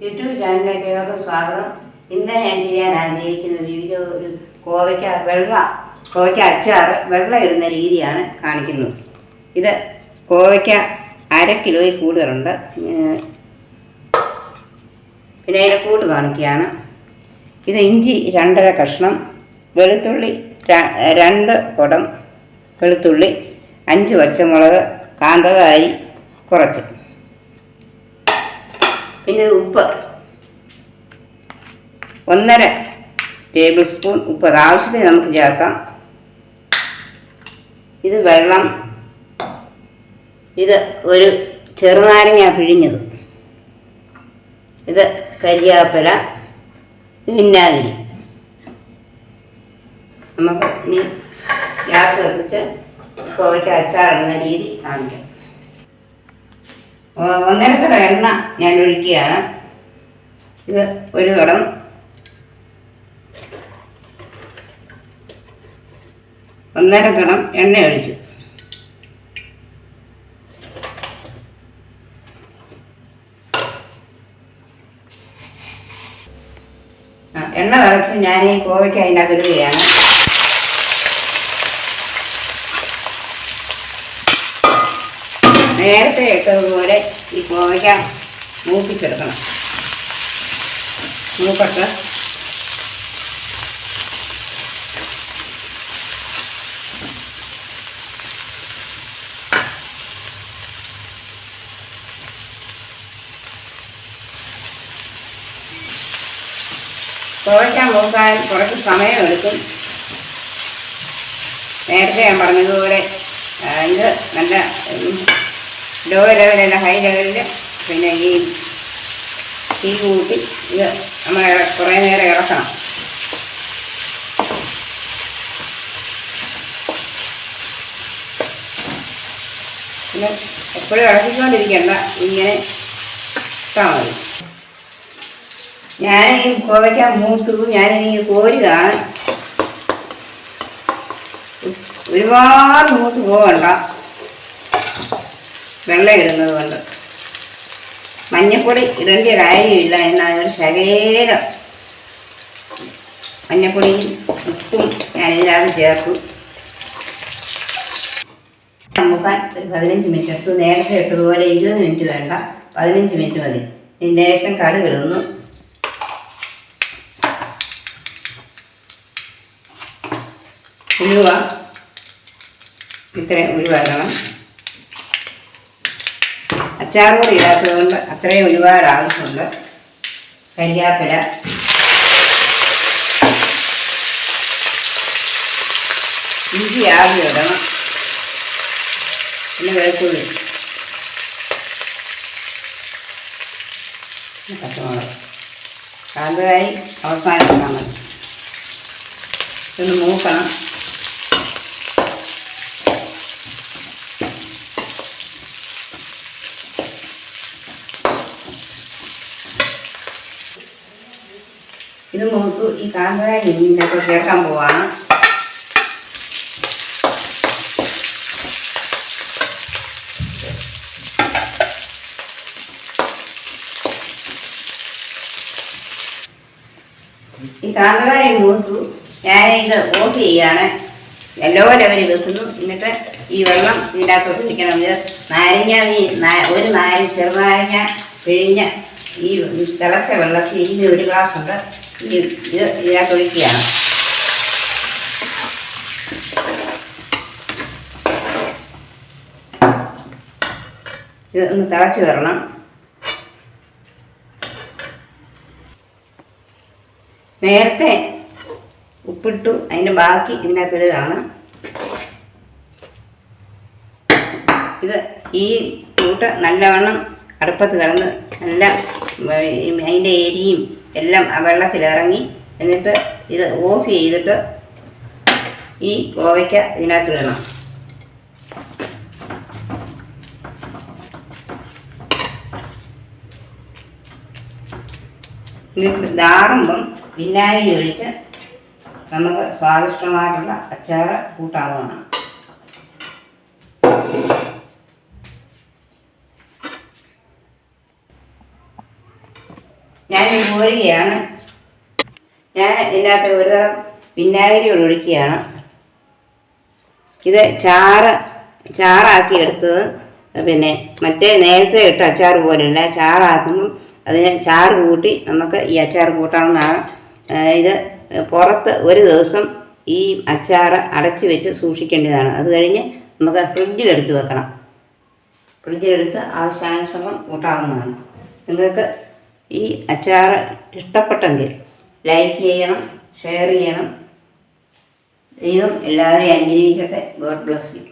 YouTube ചാനലിലേക്ക് ഏവർക്കും സ്വാഗതം. ഇന്ന് ഞാൻ ചെയ്യാൻ ആഗ്രഹിക്കുന്ന വീഡിയോ ഒരു കോവയ്ക്ക വെള്ള കോവയ്ക്ക അച്ചാർ വെള്ളം ഇടുന്ന രീതിയാണ് കാണിക്കുന്നത്. ഇത് കോവയ്ക്ക അര കിലോയിൽ കൂടുതലുണ്ട്. പിന്നെ അതിന്റെ കൂട്ട് കാണിക്കുകയാണ്. ഇത് ഇഞ്ചി രണ്ടര കഷ്ണം വെളുത്തുള്ളി രണ്ട് കുടം വെളുത്തുള്ളി അഞ്ച് പച്ചമുളക് കാന്തകാരി കുറച്ച്. പിന്നെ ഉപ്പ്. ഒന്നര ടേബിൾ സ്പൂൺ ഉപ്പ്. ആവശ്യത്തിന് നമുക്ക് ചേർക്കാം. ഇത് വെള്ളം. ഇത് ഒരു ചെറുനാരങ്ങ പിഴിഞ്ഞത്. ഇത് കരിയാപ്പില. വിന്നാഗിരി നമുക്ക് ഇനി ഗ്യാസ് വെപ്പിച്ച് കോവയ്ക്ക് അച്ചാറിടുന്ന രീതി കാണിക്കാം. ഒന്നര കട എണ്ണ ഞാൻ ഒഴിക്കുകയാണ്. ഇത് ഒരു കടം ഒന്നര കടം എണ്ണ ഒഴിച്ചു. എണ്ണ തിളച്ച് ഞാൻ ഈ കോവയ്ക്ക് അതിനകത്ത് ഇടുകയാണ്. നേരത്തെ ഇട്ടതുപോലെ ഈ കോവയ്ക്ക മൂപ്പിച്ചെടുക്കണം. മൂപ്പട്ട് കോവയ്ക്ക നോക്കാൻ കുറച്ച് സമയമെടുക്കും. നേരത്തെ ഞാൻ പറഞ്ഞതുപോലെ ഇത് നല്ല ലോ ലെവലല്ല ഹൈ ലെവലിൽ പിന്നെ ഈ തീ കൂട്ടി ഇത് നമ്മൾ കുറേ നേരം ഇളക്കണം പിന്നെ എപ്പോഴും ഇളക്കിക്കൊണ്ടിരിക്കണ്ട ഇങ്ങനെ ഇട്ടാൽ മതി. ഞാൻ ഈ കോവയ്ക്ക മൂത്തു ഞാനിനി കോരുകയാണ് ഒരുപാട് മൂത്ത് പോകണ്ട വെള്ളം ഇടുന്നത് കൊണ്ട്. മഞ്ഞപ്പൊടി ഇടേണ്ട കാര്യമില്ല എന്നാൽ ഒരു ശകേരം മഞ്ഞപ്പൊടിയും ഉപ്പും ഞാൻ ഇതിനകത്ത് ചേർക്കും മുക്കാൻ ഒരു പതിനഞ്ച് മിനിറ്റ് എടുത്തു. നേരത്തെ ഇട്ടതുപോലെ ഇരുപത് മിനിറ്റ് വേണ്ട. പതിനഞ്ച് മിനിറ്റ് മതി. ലേശം കടുക് ഇടുന്നു. ഉലുവ ഇത്രയും ഉലുവ അച്ചാർ കൂടി ഇടാത്തത് കൊണ്ട് അത്രയും ഒരുപാട് ആവശ്യമുണ്ട്. കരിയാപ്പില. ഇഞ്ചി ആദ്യം ഇടണം. പിന്നെ വെളുത്തുള്ളി. പച്ചമുളക്. കാന്താരി അവസാനം ഇട്ടാൽ ഇതൊന്ന് മൂക്കണം. ഇത് മൂത്തു ഈ കാന്താരി ഇതിനൊക്കെ ചേർക്കാൻ പോവാണ്. ഈ കാന്താരി മൂത്തു ഞാൻ ഇത് ഓഫ് ചെയ്യാണ്. എല്ലോ ലെവലിൽ വെക്കുന്നു. എന്നിട്ട് ഈ വെള്ളം ഇതിന്റെ അകത്തോട്ട് ഒഴിക്കണം. നാരങ്ങ ഒരു നാരങ്ങ ചെറുനാരങ്ങ പിഴിഞ്ഞ ഈ തിളച്ച വെള്ളത്തിൽ ഇതിന്റെ ഒരു ഗ്ലാസ് ഉണ്ട് ഇത് ഇതിനകത്ത് ഒഴിക്കുകയാണ് ഇത് ഒന്ന് തിളച്ച് വരണം. നേരത്തെ ഉപ്പിട്ടു അതിന്റെ ബാക്കി ഇതിനകത്ത് ഇടുകയാണ്. ഇത് ഈ കൂട്ട് നല്ലവണ്ണം അടുപ്പത്ത് കിടന്ന് നല്ല അതിന്റെ എരിയും എല്ലാം ആ വെള്ളത്തിലിറങ്ങി എന്നിട്ട് ഇത് ഓഫ് ചെയ്തിട്ട് ഈ കോവയ്ക്ക ഇതിനകത്ത് ഇടണം. എന്നിട്ട് ദാറുമ്പം വിനാഗിരി ഒഴിച്ച് നമുക്ക് സ്വാദിഷ്ടമായിട്ടുള്ള അച്ചാറ് കൂട്ടാവുന്നതാണ്. ഞാൻ മോരുകയാണ് ഞാൻ ഇതിനകത്ത് ഒരു തരം വിനാഗിരി ഒഴിക്കുകയാണ് ഇത് ചാറ് ചാറാക്കി എടുത്തത്. പിന്നെ മറ്റേ നേരത്തെ ഇട്ട അച്ചാർ പോലെയല്ല. ചാറാക്കുമ്പം അതിനെ ചാറ് കൂട്ടി നമുക്ക് ഈ അച്ചാർ കൂട്ടാവുന്നതാണ്. ഇത് പുറത്ത് ഒരു ദിവസം ഈ അച്ചാർ അടച്ച് വെച്ച് സൂക്ഷിക്കേണ്ടതാണ്. അത് കഴിഞ്ഞ് നമുക്ക് ഫ്രിഡ്ജിലെടുത്ത് വെക്കണം. ഫ്രിഡ്ജിലെടുത്ത് ആവശ്യാനുസരണം കൂട്ടാവുന്നതാണ്. നിങ്ങൾക്ക് ഈ അച്ചാർ ഇഷ്ടപ്പെട്ടെങ്കിൽ ലൈക്ക് ചെയ്യണം ഷെയർ ചെയ്യണം. ദൈവം എല്ലാവരെയും അനുഗ്രഹിക്കട്ടെ. God bless you